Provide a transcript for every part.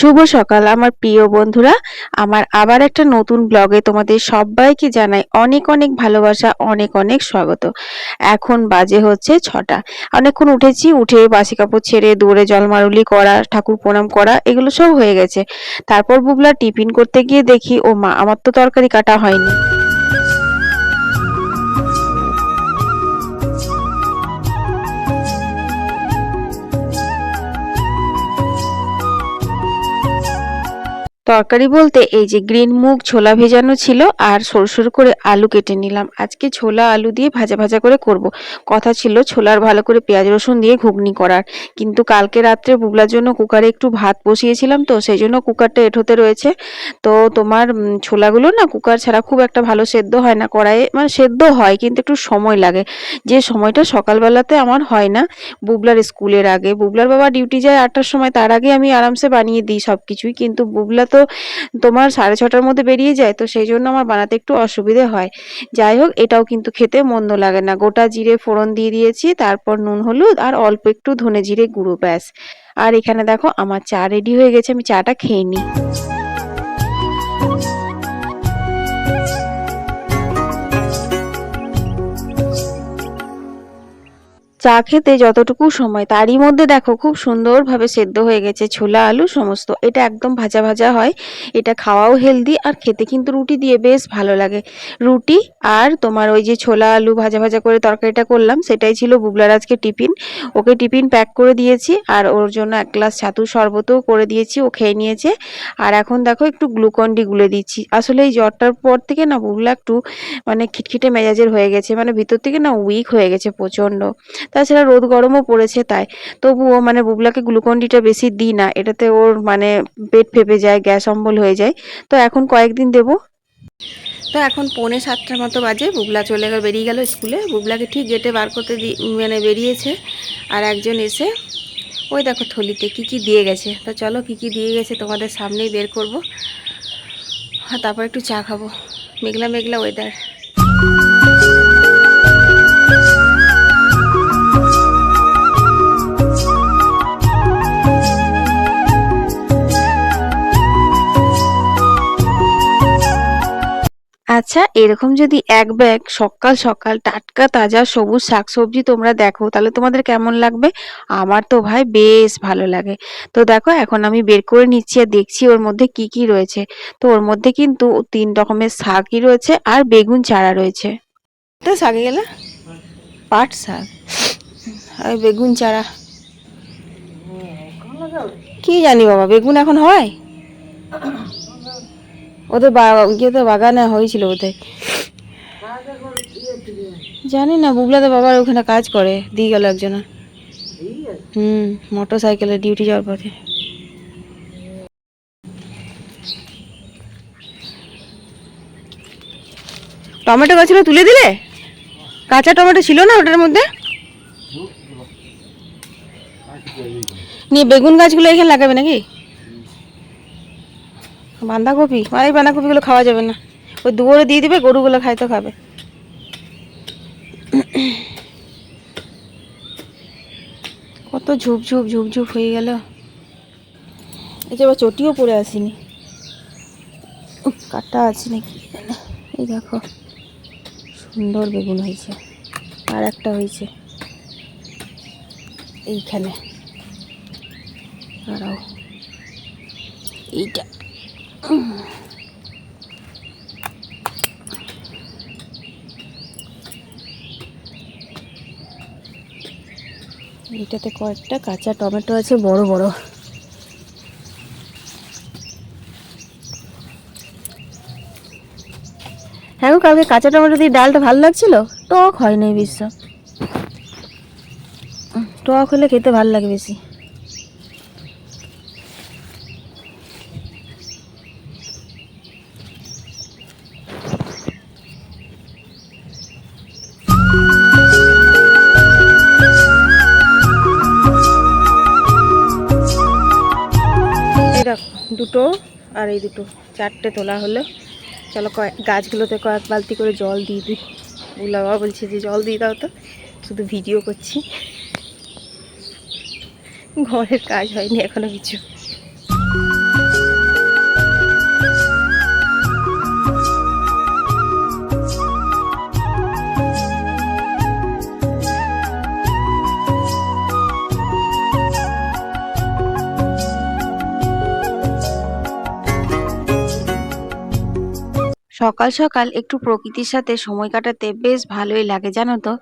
শুভ সকাল, আমার প্রিয় বন্ধুরা। আমার আবার একটা নতুন ব্লগে তোমাদের সবাইকে জানাই অনেক অনেক ভালোবাসা, অনেক অনেক স্বাগত। এখন বাজে হচ্ছে ছটা। অনেকক্ষণ উঠেছি, উঠে বাসি কাপড় ছেড়ে দৌড়ে জলমারুলি করা, ঠাকুর প্রণাম করা, এগুলো সব হয়ে গেছে। তারপর বুবলা টিফিন করতে গিয়ে দেখি ও মা আমার তো তরকারি কাটা হয়নি। তরকারি বলতে এই যে গ্রিন মুগ, ছোলা ভেজানো ছিল আর সরু সরু করে আলু কেটে নিলাম। আজকে ছোলা আলু দিয়ে ভাজা ভাজা করে করব। কথা ছিল ছোলার ভালো করে পেঁয়াজ রসুন দিয়ে ঘুগনি করার। কিন্তু কালকে রাত্রে বুবলার জন্য কুকারে একটু ভাত বসিয়েছিলাম তো, সেই জন্য কুকারটা এঠোতে রয়েছে। তো তোমার ছোলাগুলো না কুকার ছাড়া খুব একটা ভালো সেদ্ধ হয় না। কড়াইয়ে মানে সেদ্ধ হয়, কিন্তু একটু সময় লাগে। যে সময়টা সকালবেলাতে আমার হয় না, বুবলার স্কুলের আগে। বুবলার বাবা ডিউটি যায় আটটার সময়, তার আগে আমি আরামসে বানিয়ে দিই সব কিছুই কিন্তু বুবলা তো তোমার সাড়ে ছটার মধ্যে বেরিয়ে যায়, তো সেই জন্য আমার বানাতে একটু অসুবিধে হয়। যাই হোক, এটাও কিন্তু খেতে মন্দ লাগে না। গোটা জিরে ফোড়ন দিয়ে দিয়েছি, তারপর নুন, হলুদ আর অল্প একটু ধনে জিরে গুঁড়ো, ব্যাস। আর এখানে দেখো, আমার চা রেডি হয়ে গেছে, আমি চাটা খেয়ে নিই। চা খেতে যতটুকু সময়, তারই মধ্যে দেখো খুব সুন্দরভাবে সেদ্ধ হয়ে গেছে ছোলা, আলু সমস্ত। এটা একদম ভাজা ভাজা হয়। এটা খাওয়াও হেলদি আর খেতে কিন্তু রুটি দিয়ে বেশ ভালো লাগে। রুটি আর তোমার ওই যে ছোলা, আলু ভাজা ভাজা করে তরকারিটা করলাম, সেটাই ছিল বুবলার আজকে টিফিন। ওকে টিফিন প্যাক করে দিয়েছি আর ওর জন্য এক গ্লাস ছাতুর শরবতও করে দিয়েছি, ও খেয়ে নিয়েছে। আর এখন দেখো একটু গ্লুকন ডি গুলে দিচ্ছি। আসলে এই জ্বরটার পর থেকে না বুবলা একটু মানে খিটখিটে মেজাজের হয়ে গেছে মানে ভিতর থেকে না উইক হয়ে গেছে প্রচণ্ড। তাছাড়া রোদ গরমও পড়েছে তাই। তবুও মানে বুবলাকে গ্লুকন ডিটা বেশি দিই না, এটাতে ওর মানে পেট ফেপে যায়, গ্যাস অম্বল হয়ে যায়। তো এখন কয়েকদিন দেবো। তো এখন পৌনে সাতটার মতো বাজে, বুবলা চলে গেল, বেরিয়ে গেল স্কুলে। বুবলাকে ঠিক গেটে বার করতে মানে বেরিয়েছে, আর একজন এসে, ওই দেখো থলিতে কি কি দিয়ে গেছে। তো চলো কি কি দিয়ে গেছে তোমাদের সামনেই বের করব। আর তারপর একটু চা খাব। মেঘলা মেঘলা ওয়েদার আচ্ছা এরকম যদি এক ব্যাগ সকাল সকাল টাটকা তাজা সবুজ শাকসবজি তোমরা দেখো, তাহলে তোমাদের কেমন লাগবে? আমার তো ভাই বেশ ভালো লাগে। তো দেখো, এখন আমি বের করে নিচ্ছি আর দেখছি ওর মধ্যে কি কি রয়েছে। তো ওর মধ্যে কিন্তু তিন রকমের শাকই রয়েছে আর বেগুন চারা রয়েছে। তো শাকে গেলে? পাট শাক। আর বেগুন চারা। কি জানি বাবা, বেগুন এখন হয়? ওদের বা- ইয়েতে বাগানে হয়েছিল ওদের জানি না বুবলাদের বাবার ওখানে কাজ করে, দিয়ে গেল একজনা। হুম মোটর সাইকেলে ডিউটি যাওয়ার পথে। টমেটো গাছগুলো তুলে দিলে? কাঁচা টমেটো ছিল না ওটার মধ্যে? নিয়ে বেগুন গাছগুলো এখানে লাগাবে নাকি? বাঁধাকপি? আর এই বাঁধাকপিগুলো খাওয়া যাবে না। ওই দুয়ারে দিয়ে দিবে, গরুগুলো খাই তো খাবে। কত ঝুপ ঝুপ ঝুপ ঝুপ হয়ে গেল। এই যে আবার চটিও পরে আসিনি। কাটা আছে নাকি। এই দেখো, সুন্দর বেগুন হয়েছে। আর একটা হয়েছে। এইখানে। দাঁড়াও। এইটা। এটাতে কয়েকটা কাঁচা টমেটো আছে, বড় বড়। হ্যাঁ কালকে কাঁচা টমেটো দিয়ে ডালটা ভালো লাগছিল? টক হয়নি বিশ্ব। টক হলে খেতে ভালো লাগে বেশি। আর এই দুটো চারটে তোলা হলো। চলো কয়েক গাছগুলোতে কয়েক বালতি করে জল দিয়ে দিই। বাবা বলছে যে, জল দিয়ে দাও তো। শুধু ভিডিও করছি। ঘরের কাজ হয়নি এখনও কিছু। সকাল সকাল একটু প্রকৃতির সাথে সময় কাটাতে বেশ ভালোই লাগে, জানো তো?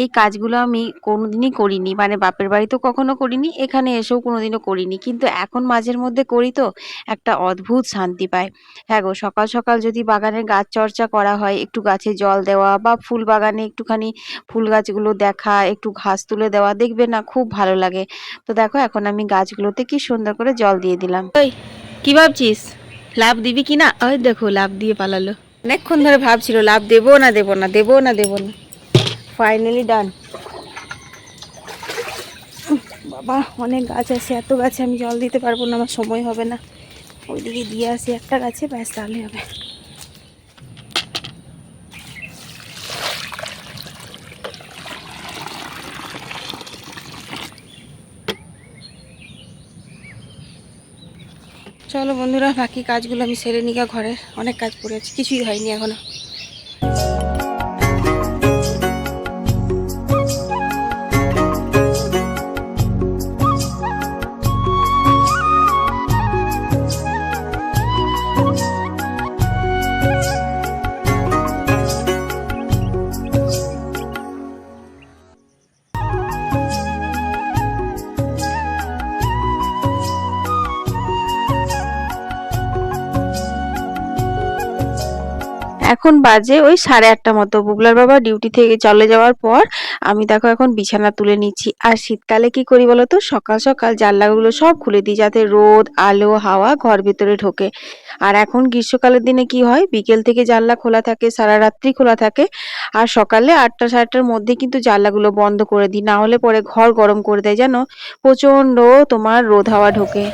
এই কাজগুলো আমি কোনোদিনই করিনি মানে বাপের বাড়িতেও কখনো করিনি, এখানে এসেও কোনোদিনও করিনি। কিন্তু এখন মাঝের মধ্যে করি তো, একটা অদ্ভুত শান্তি পায় হ্যাঁ গো, সকাল সকাল যদি বাগানের গাছ চর্চা করা হয়, একটু গাছে জল দেওয়া বা ফুল বাগানে একটুখানি ফুল গাছগুলো দেখা, একটু ঘাস তুলে দেওয়া, দেখবে না খুব ভালো লাগে। তো দেখো, এখন আমি গাছগুলোতে কি সুন্দর করে জল দিয়ে দিলাম। কি ভাবছিস? লাভ দিবি কি না? ওই দেখো লাভ দিয়ে পালালো। অনেকক্ষণ ধরে ভাবছিল, লাভ দেবো না দেবো না দেবো না দেবো না। ফাইনালি ডান বাবা, অনেক গাছ আছে, এত গাছে আমি জল দিতে পারব না, আমার সময় হবে না। ওইদিকে দিয়ে আসি, একটা গাছে, ব্যাস তাহলে হবে চলো বন্ধুরা বাকি কাজগুলো আমি সেরে নিয়ে ঘরে। অনেক কাজ পড়ে আছে কিছুই হয়নি এখনও। এখন বাজে ওই সাড়ে আটটা মতো। বুবলার বাবা ডিউটি থেকে চলে যাওয়ার পর আমি দেখো এখন বিছানা তুলে নিচ্ছি। আর শীতকালে কি করি বলো তো সকাল সকাল জানলাগুলো সব খুলে দিই যাতে রোদ, আলো, হাওয়া ঘর ভিতরে ঢোকে। আর এখন গ্রীষ্মকালের দিনে কি হয়? বিকেল থেকে জানলা খোলা থাকে, সারা রাত্রি খোলা থাকে। আর সকালে আটটা সাড়ে মধ্যে কিন্তু জানলাগুলো বন্ধ করে দিই। না হলে পরে ঘর গরম করে দেয় জানো? প্রচণ্ড তোমার রোদ হাওয়া ঢোকে।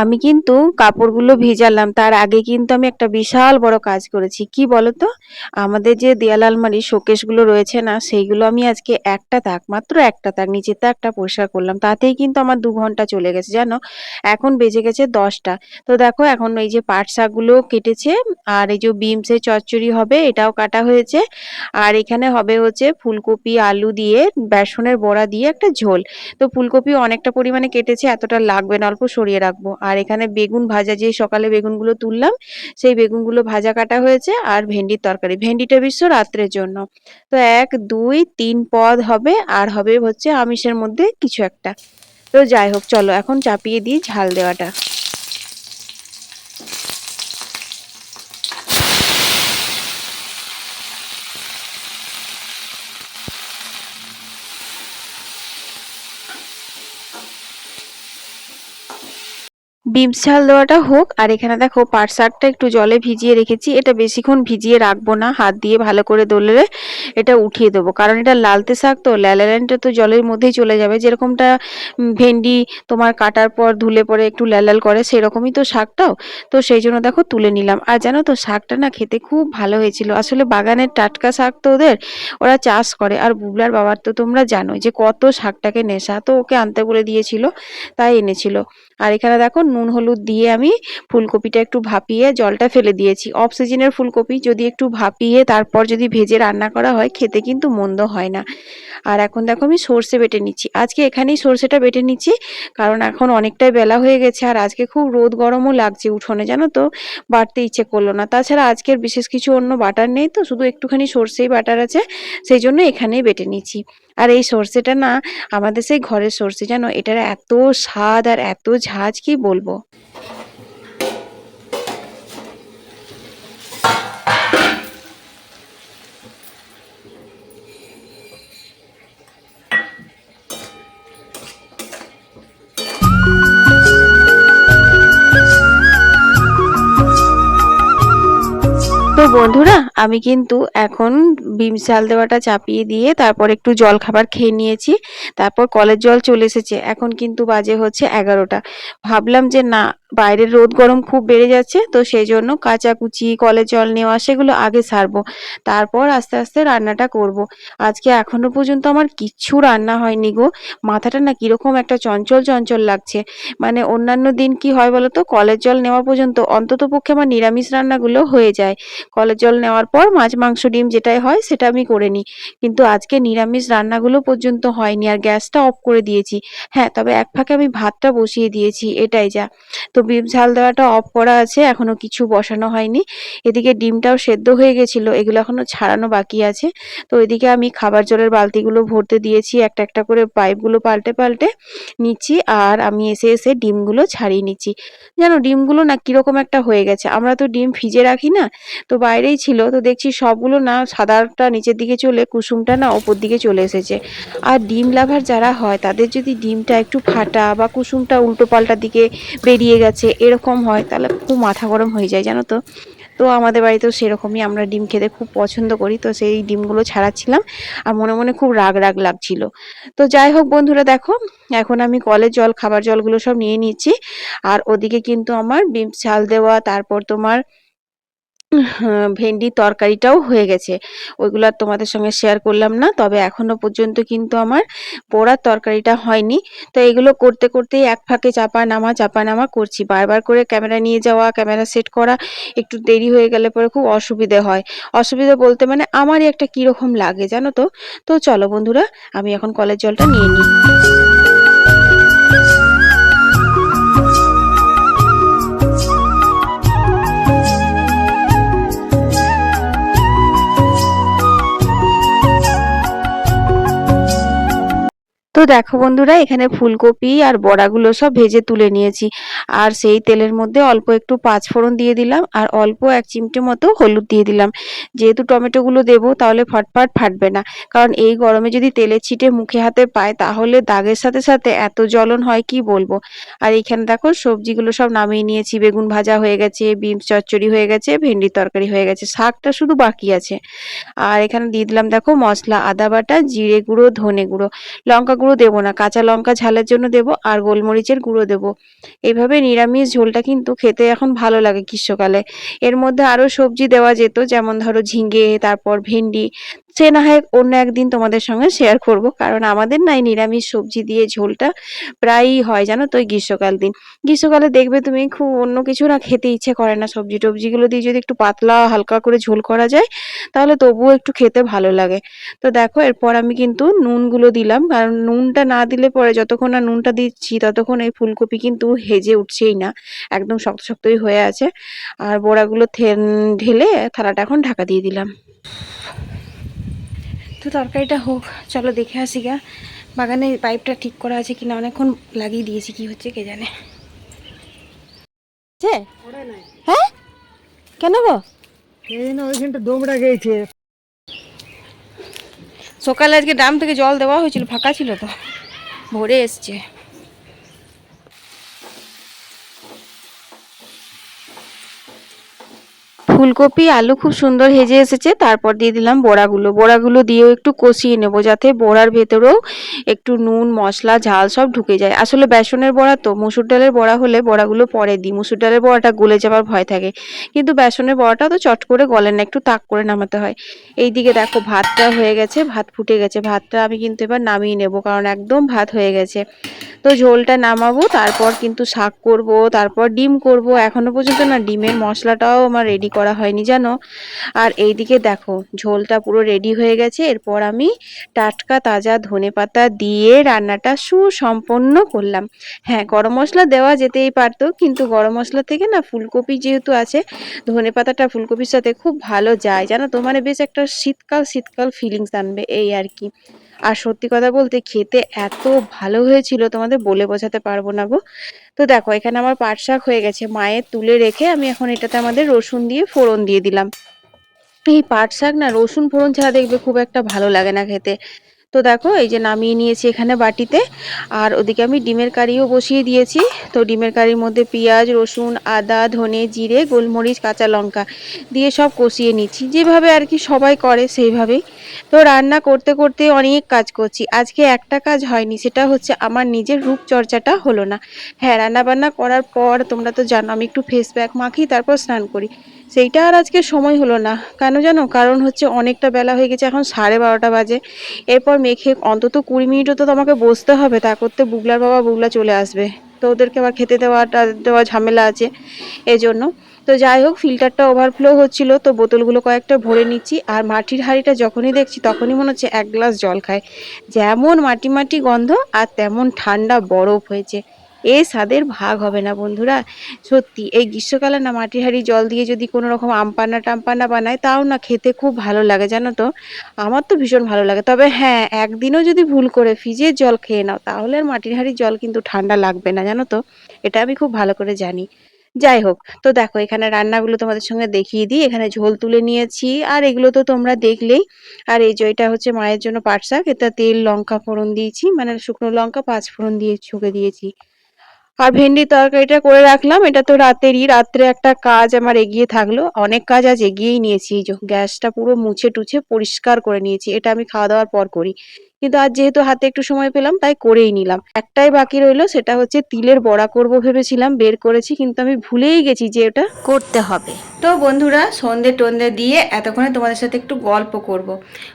আমি কিন্তু কাপড়গুলো ভেজালাম। তার আগে কিন্তু আমি একটা বিশাল বড় কাজ করেছি। কি বলতো? আমাদের যে দেয়াল আলমারি শোকেসগুলো রয়েছে না, সেইগুলো আমি আজকে একটা তাক মাত্র একটা তাক নিচের তাকটা পরিষ্কার করলাম। তাতেই কিন্তু আমার দু ঘণ্টা চলে গেছে, জানো? এখন বেজে গেছে দশটা। তো দেখো, এখন এই যে পাট শাকগুলো কেটেছে, আর এই যে বিমসের চচ্চড়ি হবে, এটাও কাটা হয়েছে। আর এখানে হবে হচ্ছে ফুলকপি, আলু দিয়ে, বেসনের বড়া দিয়ে একটা ঝোল। তো ফুলকপি অনেকটা পরিমাণে কেটেছে, এতটা লাগবে না, অল্প সরিয়ে রাখব। আর এখানে বেগুন ভাজা যে সকালে বেগুনগুলো তুললাম, সেই বেগুনগুলো ভাজা কাটা হয়েছে আর ভেন্ডির তরকারি। ভেন্ডিটা বিশ্ব রাত্রের জন্য। তো এক, দুই, তিন পদ হবে আর হবে হচ্ছে আমিষের মধ্যে কিছু একটা। তো যাই হোক, চলো এখন চাপিয়ে দিই ঝাল দেওয়াটা। বিমস ঝাল দেওয়াটা হোক, আর এখানে দেখো পাট শাকটা একটু জলে ভিজিয়ে রেখেছি। এটা বেশিক্ষণ ভিজিয়ে রাখব না, হাত দিয়ে ভালো করে দোলে এটা উঠিয়ে দেবো। কারণ এটা লালতে শাক তো ল্যালালানটা তো জলের মধ্যেই চলে যাবে। যেরকমটা ভেন্ডি তোমার কাটার পর ধুলে পরে একটু ল্যালাল করে, সেরকমই তো শাকটাও। তো সেই জন্য দেখো তুলে নিলাম। আর জানো তো, শাকটা না খেতে খুব ভালো হয়েছিল। আসলে বাগানের টাটকা শাক তো ওদের, ওরা চাষ করে। আর বুবলার বাবার তো তোমরা জানোই যে কত শাকটাকে নেশা, তো ওকে আনতে বলে দিয়েছিল, তাই এনেছিল। আর এখানে দেখো নুন হলুদ দিয়ে আমি ফুলকপিটা একটু ভাপিয়ে জলটা ফেলে দিয়েছি। অফ সিজনের ফুলকপি যদি একটু ভাপিয়ে তারপর যদি ভেজে রান্না করা হয়, খেতে কিন্তু মন্দ হয় না। আর এখন দেখো আমি সর্ষে বেটে নিচ্ছি। আজকে এখানেই সর্ষেটা বেটে নিচ্ছি, কারণ এখন অনেকটাই বেলা হয়ে গেছে আর আজকে খুব রোদ গরমও লাগছে উঠোনে, জানো তো? বাড়তে ইচ্ছে করল না। তাছাড়া আজকের বিশেষ কিছু অন্য বাটার নেই, তো শুধু একটুখানি সর্ষেই বাটার আছে, সেই জন্য এখানেই বেটে নিচ্ছি। আর এই সর্ষেটা না আমাদের সেই ঘরের সর্ষে, জানো? এটার এত স্বাদ আর এত ঝাঁজ, কি বলব? বন্ধুরা, আমি কিন্তু এখন বিম চাল দেওয়াটা চাপিয়ে দিয়ে তারপর একটু জল খাবার খেয়ে নিয়েছি। তারপর কলের জল চলে এসেছে। এখন কিন্তু বাজে হচ্ছে এগারোটা। ভাবলাম যে না বাইরের রোদ গরম খুব বেড়ে যাচ্ছে, তো সেই জন্য কাচাকুচি, কলের জল নেওয়া, সেগুলো আগে সারবো। তারপর আস্তে আস্তে রান্নাটা করব। আজকে এখনও পর্যন্ত আমার কিচ্ছু রান্না হয়নি গো। মাথাটা না কীরকম একটা চঞ্চল চঞ্চল লাগছে। মানে অন্যান্য দিন কি হয় বলো তো কলের জল নেওয়া পর্যন্ত অন্তত পক্ষে আমার নিরামিষ রান্নাগুলো হয়ে যায়। কলের জল নেওয়ার পর মাছ, মাংস, ডিম যেটাই হয় সেটা আমি করে নিই। কিন্তু আজকে নিরামিষ রান্নাগুলো পর্যন্ত হয়নি আর গ্যাসটা অফ করে দিয়েছি। হ্যাঁ তবে এক ফাঁকে আমি ভাতটা বসিয়ে দিয়েছি, এটাই যা। তো বিম ঝাল দেওয়াটা অফ করা আছে, এখনও কিছু বসানো হয়নি। এদিকে ডিমটাও সেদ্ধ হয়ে গেছিল, এগুলো এখনও ছাড়ানো বাকি আছে। তো এদিকে আমি খাবার জলের বালতিগুলো ভরতে দিয়েছি, একটা একটা করে পাইপগুলো পাল্টে পাল্টে নিচ্ছি, আর আমি এসে এসে ডিমগুলো ছাড়িয়ে নিচ্ছি। জানো ডিমগুলো না কীরকম একটা হয়ে গেছে। আমরা তো ডিম ফ্রিজে রাখি না, তো বাইরেই ছিল, তো দেখছি সবগুলো না সাদাটা নিচের দিকে চলে, কুসুমটা না ওপর দিকে চলে এসেছে। আর ডিম লাভার যারা হয়, তাদের যদি ডিমটা একটু ফাটা বা কুসুমটা উল্টো পাল্টার দিকে বেরিয়ে গেছে এরকম হয়, তাহলে খুব মাথা গরম হয়ে যায়, জানো তো। তো আমাদের বাড়িতেও সেরকমই, আমরা ডিম খেতে খুব পছন্দ করি, তো সেই ডিমগুলো ছাড়াচ্ছিলাম, আর মনে মনে খুব রাগ রাগ লাগছিল। তো যাই হোক বন্ধুরা, দেখো, এখন আমি কলের জল, খাবার জলগুলো সব নিয়ে নিচ্ছি, আর ওদিকে কিন্তু আমার ডিম, চাল দেওয়া, তারপর তোমার হ্যাঁ, ভেন্ডির তরকারিটাও হয়ে গেছে। ওইগুলো আর তোমাদের সঙ্গে শেয়ার করলাম না তবে এখনও পর্যন্ত কিন্তু আমার পোড়ার তরকারিটা হয়নি। তো এগুলো করতে করতেই এক ফাঁকে চাপা নামা চাপা নামা করছি। বারবার করে ক্যামেরা নিয়ে যাওয়া ক্যামেরা সেট করা একটু দেরি হয়ে গেলে পরে খুব অসুবিধে হয়। অসুবিধে বলতে মানে আমারই একটা কীরকম লাগে জানো তো? তো চলো বন্ধুরা আমি এখন কলের জলটা নিয়ে নিই। তো দেখো বন্ধুরা, এখানে ফুলকপি আর বড়াগুলো সব ভেজে তুলে নিয়েছি। আর সেই তেলের মধ্যে অল্প একটু পাঁচফোড়ন দিয়ে দিলাম আর অল্প এক চিমটে মতো হলুদ দিয়ে দিলাম। যেহেতু টমেটোগুলো দেবো, তাহলে ফটফট ফাটবে না। কারণ এই গরমে যদি তেলের ছিটে মুখে হাতে পায়, তাহলে দাগের সাথে সাথে এত জ্বলন হয়, কি বলব? আর এখানে দেখো, সবজিগুলো সব নামিয়ে নিয়েছি। বেগুন ভাজা হয়ে গেছে, বিনস চচ্চড়ি হয়ে গেছে, ভেন্ডির তরকারি হয়ে গেছে, শাকটা শুধু বাকি আছে। আর এখানে দিয়ে দিলাম দেখো মশলা, আদা বাটা, জিরে গুঁড়ো, ধনে গুঁড়ো, লঙ্কা গুঁড়ো দেবো না, কাঁচা লঙ্কা ঝালের জন্য দেবো আর গোলমরিচের গুঁড়ো দেবো। এইভাবে নিরামিষ ঝোলটা কিন্তু খেতে এখন ভালো লাগে গ্রীষ্মকালে। এর মধ্যে আরও সবজি দেওয়া যেত, যেমন ধরো ঝিঙে, তারপর ভেন্ডি সে না হয় অন্য একদিন তোমাদের সঙ্গে শেয়ার করব। কারণ আমাদের নাই নিরামিষ সবজি দিয়ে ঝোলটা প্রায়ই হয়, জানো তো গ্রীষ্মকাল দিন। গ্রীষ্মকালে দেখবে তুমি খুব অন্য কিছু না খেতে ইচ্ছে করে না। সবজি টবজিগুলো দিয়ে যদি একটু পাতলা, হালকা করে ঝোল করা যায়, তাহলে তবুও একটু খেতে ভালো লাগে। তো দেখো, এরপর আমি কিন্তু নুনগুলো দিলাম। কারণ নুনটা না দিলে পরে যতক্ষণ না নুনটা দিচ্ছি, ততক্ষণ এই ফুলকপি কিন্তু হেজে উঠছেই না। একদম শক্ত শক্তই হয়ে আছে। আর বড়াগুলো ঢেলে থালাটা এখন ঢাকা দিয়ে দিলাম। তো তরকারিটা হোক চলো দেখে আসি গা। বাগানে পাইপটা ঠিক করা আছে কিনা অনেকক্ষণ লাগিয়ে দিয়েছি কি হচ্ছে কে জানে। হ্যাঁ? কেন গো? ওইখানটা দমড়া গেছে সকালে আজকে ড্রাম থেকে জল দেওয়া হয়েছিল ফাঁকা ছিল তো ভরে এসছে। ফুলকপি, আলু খুব সুন্দর হেজে এসেছে। তারপর দিয়ে দিলাম বড়াগুলো। বড়াগুলো দিয়েও একটু কষিয়ে নেব যাতে বড়ার ভেতরেও একটু নুন, মশলা, ঝাল সব ঢুকে যায়। আসলে বেসনের বড়া তো, মুসুর ডালের বড়া হলে বড়াগুলো পরে দিই। মুসুর ডালের বড়াটা গলে যাওয়ার ভয় থাকে। কিন্তু বেসনের বড়াটা তো চট করে গলে না, একটু তাক করে নামাতে হয়। এই দিকে দেখো ভাতটা হয়ে গেছে, ভাত ফুটে গেছে। ভাতটা আমি কিন্তু এবার নামিয়ে নেব, কারণ একদম ভাত হয়ে গেছে। তো ঝোলটা নামাবো, তারপর কিন্তু শাক করব, তারপর ডিম করব। এখনও পর্যন্ত না ডিমের মশলাটাও আমার রেডি করা হয়নি, জানো? আর এইদিকে দেখো, ঝোলটা পুরো রেডি হয়ে গেছে। এরপর আমি টাটকা তাজা ধনে পাতা দিয়ে রান্নাটা সুসম্পন্ন করলাম। হ্যাঁ গরম মশলা দেওয়া যেতেই পারতো, কিন্তু গরম মশলা থেকে না ফুলকপি যেহেতু আছে, ধনে পাতাটা ফুলকপির সাথে খুব ভালো যায়, জানো তো? মানে বেশ একটা শীতকাল শীতকাল ফিলিংস আনবে এই আর কি। আর সত্যি কথা বলতে খেতে এত ভালো হয়েছিল তোমাদের বলে বোঝাতে পারব না গো। তো দেখো, এখানে আমার পাট শাক হয়ে গেছে। মায়ের তুলে রেখে আমি এখন এটাতে আমাদের রসুন দিয়ে ফোড়ন দিয়ে দিলাম। এই পাট শাক না, রসুন ফোড়ন ছাড়া দেখবে খুব একটা ভালো লাগে না খেতে। তো দেখো, এই যে নামিয়ে নিয়েছি এখানে বাটিতে। আর ওদিকে আমি ডিমের কারিও বসিয়ে দিয়েছি। তো ডিমের কারির মধ্যে পেঁয়াজ, রসুন, আদা, ধনে, জিরে, গোলমরিচ, কাঁচা লঙ্কা দিয়ে সব কষিয়ে নিচ্ছি। যেভাবে আর কি সবাই করে, সেইভাবেই। তো রান্না করতে করতে অনেক কাজ করছি। আজকে একটা কাজ হয়নি, সেটা হচ্ছে আমার নিজের রূপচর্চাটা হলো না। হ্যাঁ রান্না বান্না করার পর তোমরা তো জানো, আমি একটু ফেস প্যাক মাখি, তারপর স্নান করি। সেইটা আর আজকে সময় হলো না। কেন জানো? কারণ হচ্ছে অনেকটা বেলা হয়ে গেছে, এখন সাড়ে বারোটা বাজে। এরপর মেখে অন্তত কুড়ি মিনিটও তো তোমাকে বসতে হবে, তা করতে বুগলার বাবা বুগলা চলে আসবে। তো ওদেরকে আবার খেতে দেওয়াটা, দেওয়া ঝামেলা আছে এজন্য। তো যাই হোক, ফিল্টারটা ওভারফ্লো হচ্ছিল, তো বোতলগুলো কয়েকটা ভরে নিচ্ছি। আর মাটির হাঁড়িটা যখনই দেখছি, তখনই মনে হচ্ছে এক গ্লাস জল খায়। যেমন মাটি মাটি গন্ধ, আর তেমন ঠান্ডা বরফ হয়েছে। এ স্বাদের ভাগ হবে না বন্ধুরা। সত্যি, এই গ্রীষ্মকালে না মাটির হাঁড়ি জল দিয়ে যদি কোনো রকম আমপানা টাম্পান্না বানায়, তাও না খেতে খুব ভালো লাগে, জানো তো? আমার তো ভীষণ ভালো লাগে। তবে হ্যাঁ একদিনও যদি ভুল করে ফ্রিজের জল খেয়ে নাও, তাহলে আর মাটির হাঁড়ির জল কিন্তু ঠান্ডা লাগবে না, জানো তো? এটা আমি খুব ভালো করে জানি। যাই হোক, তো দেখো, এখানে রান্নাগুলো তোমাদের সঙ্গে দেখিয়ে দিই। এখানে ঝোল তুলে নিয়েছি, আর এগুলো তো তোমরা দেখলেই। আর এই জয়টা হচ্ছে মায়ের জন্য পাট শাক এটা তেল, লঙ্কা ফোড়ন দিয়েছি মানে শুকনো লঙ্কা, পাঁচ ফোড়ন দিয়ে ছুঁকে দিয়েছি। আর ভেন্ডি তরকারিটা করে রাখলাম। এটা তো রাতেরই, রাত্রে একটা কাজ আমার এগিয়ে থাকল। অনেক কাজ আজ এগিয়েই নিয়েছি। গ্যাসটা পুরো মুছে টুছে পরিষ্কার করে নিয়েছি। এটা আমি খাওয়া দাওয়ার পর করি। কিন্তু আজ যেহেতু হাতে একটু সময় পেলাম, তাই করেই নিলাম। একটাই বাকি রইল, সেটা হচ্ছে তিলের বড়া করব ভেবেছিলাম, বের করেছি, কিন্তু আমি ভুলেই গেছি যে ওটা করতে হবে। তো বন্ধুরা, সন্ধে টন্ধে দিয়ে এতক্ষণে তোমাদের সাথে একটু গল্প করব।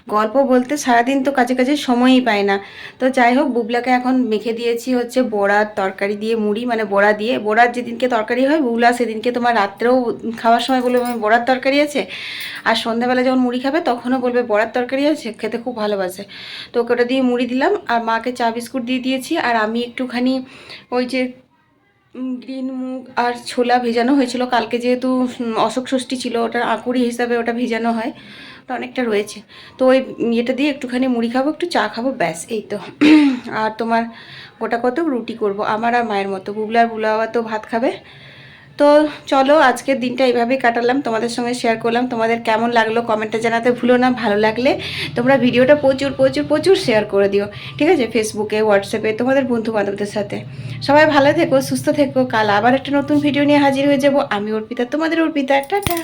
গল্প বলতে সারাদিন তো কাছে কাছে সময়ই পায় না। তো যাই হোক, বুবলাকে এখন মেখে দিয়েছি হচ্ছে বড়ার তরকারি দিয়ে মুড়ি মানে বড়া দিয়ে। বড়ার যেদিনকে তরকারি হয়, বুবলা সেদিনকে তোমার রাত্রেও খাওয়ার সময় বলবে আমি বড়ার তরকারি আছে? আর সন্ধ্যাবেলা যখন মুড়ি খাবে, তখনও বলবে, বড়ার তরকারি আছে, খেতে খুব ভালোবাসে। তো ওটা দিয়ে মুড়ি দিলাম, আর মাকে চা বিস্কুট দিয়ে দিয়েছি, আর আমি একটুখানি ওই যে গ্রিন মুগ আর ছোলা ভেজানো হয়েছিল, কালকে যেহেতু অশোক ষষ্ঠী ছিল, ওটার আঁকুড়ি হিসাবে ওটা ভেজানো হয়, তো অনেকটা রয়েছে। তো ওই ইয়েটা দিয়ে একটুখানি মুড়ি খাব, একটু চা খাব, ব্যাস, এই তো। আর তোমার গোটা কত? রুটি করব, আমার আর মায়ের মতো, বুবলার বুলাওয়া তো ভাত খাবে। তো চলো, আজকের দিনটা এইভাবেই কাটালাম। তোমাদের সঙ্গে শেয়ার করলাম। তোমাদের কেমন লাগল কমেন্টে জানাতে ভুলো না, ভালো লাগলে তোমরা ভিডিওটা প্রচুর প্রচুর প্রচুর শেয়ার করে দিও। ঠিক আছে? ফেসবুকে হোয়াটসঅ্যাপে তোমাদের বন্ধু বান্ধবদের সাথে। সবাই ভালো থেকো, সুস্থ থেকো। কাল আবার একটা নতুন ভিডিও নিয়ে হাজির হয়ে যাব। আমি অর্পিতা, তোমাদের অর্পিতা। টাটা!